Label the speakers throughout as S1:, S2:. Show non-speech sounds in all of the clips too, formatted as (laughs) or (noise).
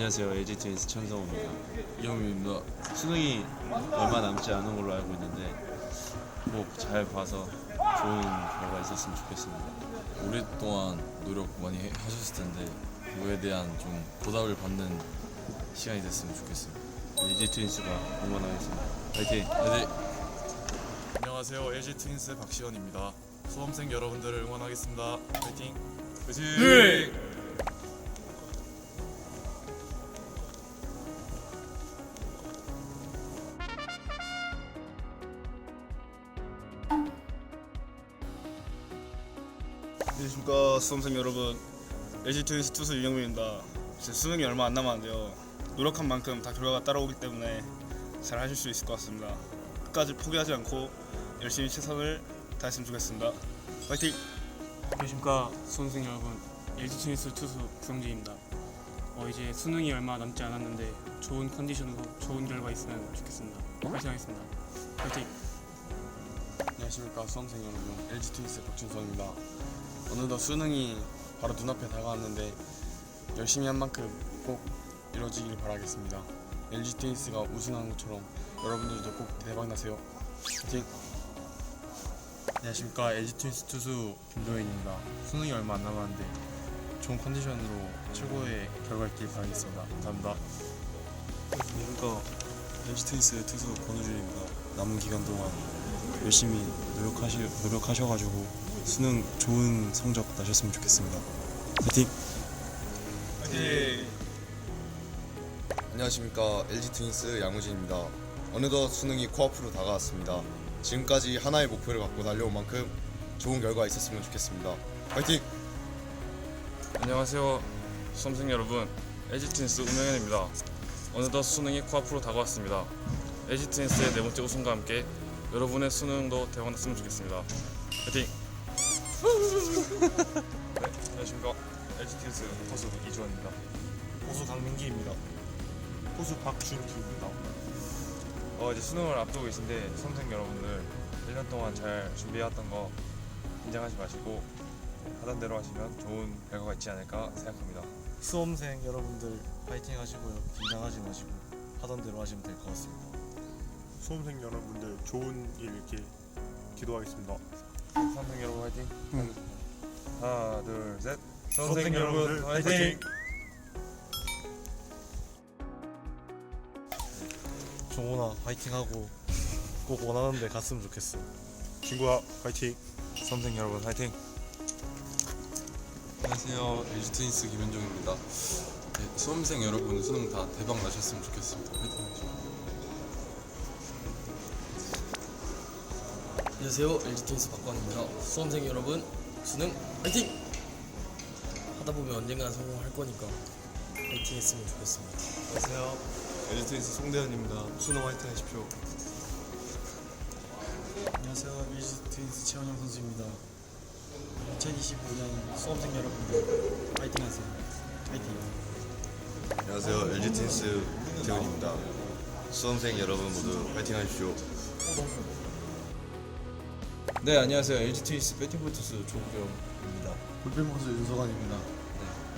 S1: 안녕하세요. LG 트윈스 천성호입니다.
S2: 이영민입니다.
S1: 수능이 얼마 남지 않은 걸로 알고 있는데 꼭 잘 봐서 좋은 결과 있었으면 좋겠습니다.
S2: 오랫동안 노력 많이 해- 하셨을 텐데 그거에 대한 좀 보답을 받는 시간이 됐으면 좋겠습니다.
S1: LG 트윈스가 응원하겠습니다. 파이팅!
S2: 네.
S3: 안녕하세요. LG 트윈스 박시원입니다. 수험생 여러분들을 응원하겠습니다. 파이팅! 그지?
S4: 안녕하십니까 수험생 여러분 LG 트윈스 투수 유영민입니다 이제 수능이 얼마 안 남았는데요 노력한 만큼 다 결과가 따라오기 때문에 잘 하실 수 있을 것 같습니다 끝까지 포기하지 않고 열심히 최선을 다했으면 좋겠습니다 파이팅!
S5: 안녕하십니까 수험생 여러분 LG 트윈스 투수 구성진입니다. 어, 이제 수능이 얼마 남지 않았는데 좋은 컨디션으로 좋은 결과 있으면 좋겠습니다. 파이팅하겠습니다. 파이팅!
S2: 안녕하십니까 수험생 여러분. LG 트윈스 박준성입니다. 어느덧 수능이 바로 눈앞에 다가왔는데 열심히 한 만큼 꼭 이루어지길 바라겠습니다. LG 트윈스가 우승한 것처럼 여러분들도 꼭 대박 나세요. 파이팅!
S6: 안녕하십니까 LG 트윈스 투수 김도현입니다. 수능이 얼마 안 남았는데 좋은 컨디션으로 최고의 결과 있길 바라겠습니다. 감사합니다.
S7: 안녕하십니까 LG 트윈스 투수 권우준입니다. 남은 기간 동안 열심히 노력하시, 노력하셔가지고 수능 좋은 성적 나셨으면 좋겠습니다. 파이팅!
S4: 파이팅!
S8: 안녕하십니까 LG 트윈스 양우진입니다. 어느덧 수능이 코앞으로 다가왔습니다. 지금까지 하나의 목표를 갖고 달려온 만큼 좋은 결과 있었으면 좋겠습니다. 파이팅!
S3: 안녕하세요. 수험생 여러분. LG 트윈스 우명현입니다. 어느덧 수능이 코앞으로 다가왔습니다. LG 트윈스의 네 번째 우승과 함께 여러분의 수능도 대박났으면 좋겠습니다. 파이팅! 네, 안녕하십니까. LG 트윈스 포수 이주원입니다.
S6: 호수 강민기입니다. 호수 박준기입니다.
S3: 어, 이제 수능을 앞두고 계신데 수험생 여러분들 1년 동안 잘 준비해왔던 거 긴장하지 마시고 하던 대로 하시면 좋은 결과가 있지 않을까 생각합니다.
S6: 수험생 여러분들 파이팅 하시고요. 긴장하지 마시고 하던 대로 하시면 될 것 같습니다.
S9: 수험생 여러분들 좋은 일 있길 기도하겠습니다.
S3: 수험생 여러분 화이팅! 하나 둘 셋!
S9: 수험생 여러분들 화이팅!
S6: 종훈아 파이팅하고 꼭 원하는 데 갔으면 좋겠어.
S9: 친구야 화이팅!
S3: 수험생 여러분 화이팅!
S2: 안녕하세요. LG 트윈스 김현종입니다. 네, 수험생 여러분 수능 다 대박 나셨으면 좋겠습니다. 파이팅
S10: 안녕하세요 LG 트윈스 박광입니다 수험생 여러분 수능 파이팅! 하다 보면 언젠가는 성공할 거니까 파이팅 했으면 좋겠습니다
S7: 안녕하세요. LG 트윈스 송대현입니다. 수능 화이팅 하십시오.
S10: 안녕하세요 LG 트윈스 최원영 선수입니다 2025년 수험생 여러분들 파이팅 하세요 파이팅
S8: 안녕하세요 LG 트윈스 태훈입니다. 수험생 여러분 모두 파이팅 하십시오.
S1: 네, 안녕하세요. LG 트윈스 조구경입니다.
S7: 불펜 선수 윤석환입니다.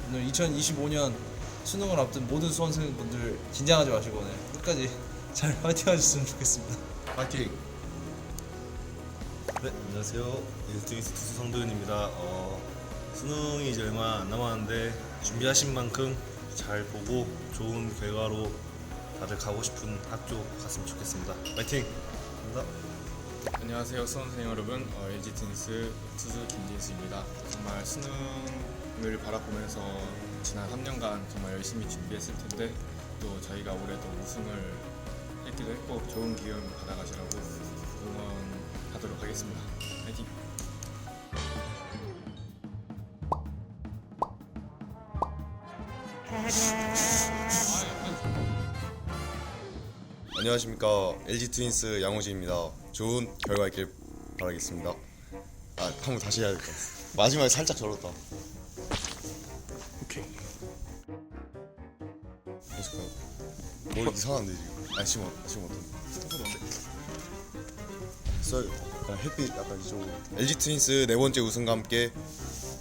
S1: 오늘 2025년 수능을 앞둔 모든 수험생분들 긴장하지 마시고 네, 끝까지 잘 (laughs) 파이팅 하셨으면 좋겠습니다.
S8: 파이팅!
S7: 네, 안녕하세요. LG 트윈스 투수 성도현입니다. 어, 수능이 이제 얼마 안 남았는데 준비하신 만큼 잘 보고 좋은 결과로 다들 가고 싶은 학교 갔으면 좋겠습니다. 파이팅! 감사합니다.
S3: 안녕하세요 수험생 여러분 어, LG 트윈스 투수 김진수입니다. 정말 수능을 바라보면서 지난 3년간 정말 열심히 준비했을 텐데 또 저희가 올해도 우승을 했기도 했고 좋은 기운 받아가시라고 응원하도록 하겠습니다. 파이팅!
S8: 안녕하십니까 LG 트윈스 양호진입니다. 좋은 결과 있길 바라겠습니다. 아, 한번 다시 해야 될 것 같아. 마지막에 살짝 저렀다.
S9: 오케이.
S8: 계속해요. 머리 이상한데 지금. 아 지금 어- 지금 어떤? 썰 약간 햇빛 약간 이쪽으로. LG 트윈스 네 번째 우승과 함께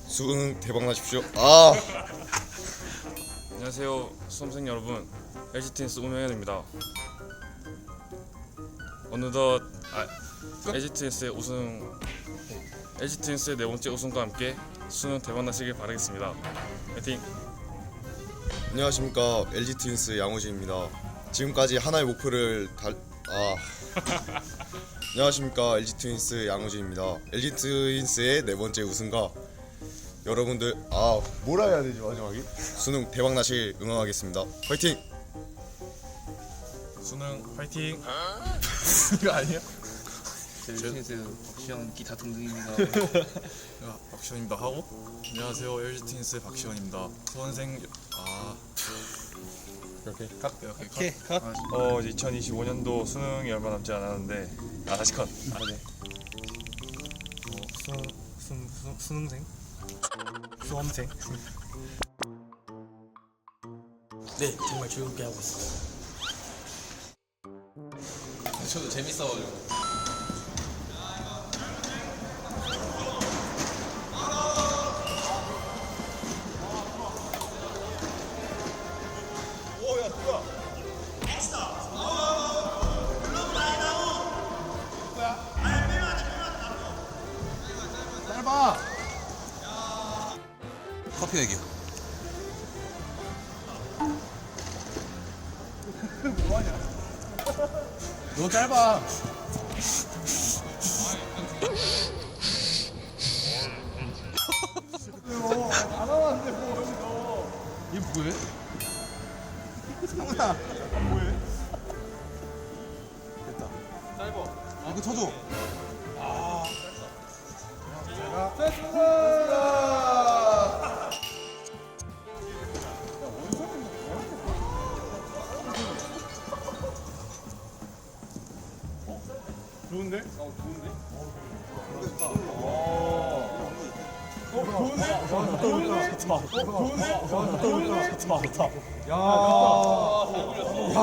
S8: 수능 대박 나십시오. 아
S3: 안녕하세요 수험생 여러분 LG 트윈스 오명현입니다. 어느덧 아, LG 트윈스의 우승 LG 트윈스의 네 번째 우승과 함께 수능 대박 나시길 바라겠습니다. 화이팅!
S8: 안녕하십니까 LG 트윈스 양호진입니다. 지금까지 하나의 목표를 달 아. (laughs) 안녕하십니까 LG 트윈스 양호진입니다. LG 트윈스의 네 번째 우승과 여러분들 아 뭐라 해야 되지 마지막에 수능 대박 나실 응원하겠습니다. 화이팅!
S3: 수능 화이팅!
S1: 이거 아니야?
S11: 박시현 기타 등등입니다. (laughs)
S3: 박시원입니다 하고 안녕하세요 LG 트윈스 박시원입니다. 수험생 아
S6: 이렇게
S1: 오케이 컷.
S6: 어 2025년도 수능이 얼마 남지 않았는데 아 다시 컷. 아 네. 어, 수능 수능 수능 수능생 수험생
S10: 네 정말 즐겁게 하고 있습니다.
S1: 저도 재밌어가지고. 커피 내기. 너무 짧아. 얘 뭐해? 상훈아 뭐해? 됐다 짧아 아 그거 쳐줘 아 제가 됐습니다
S9: 좋은데? 어 좋은데? 어 좋은데? 좋은데? 좋은데? 좋다 좋다 야. 야. 잘했습니다.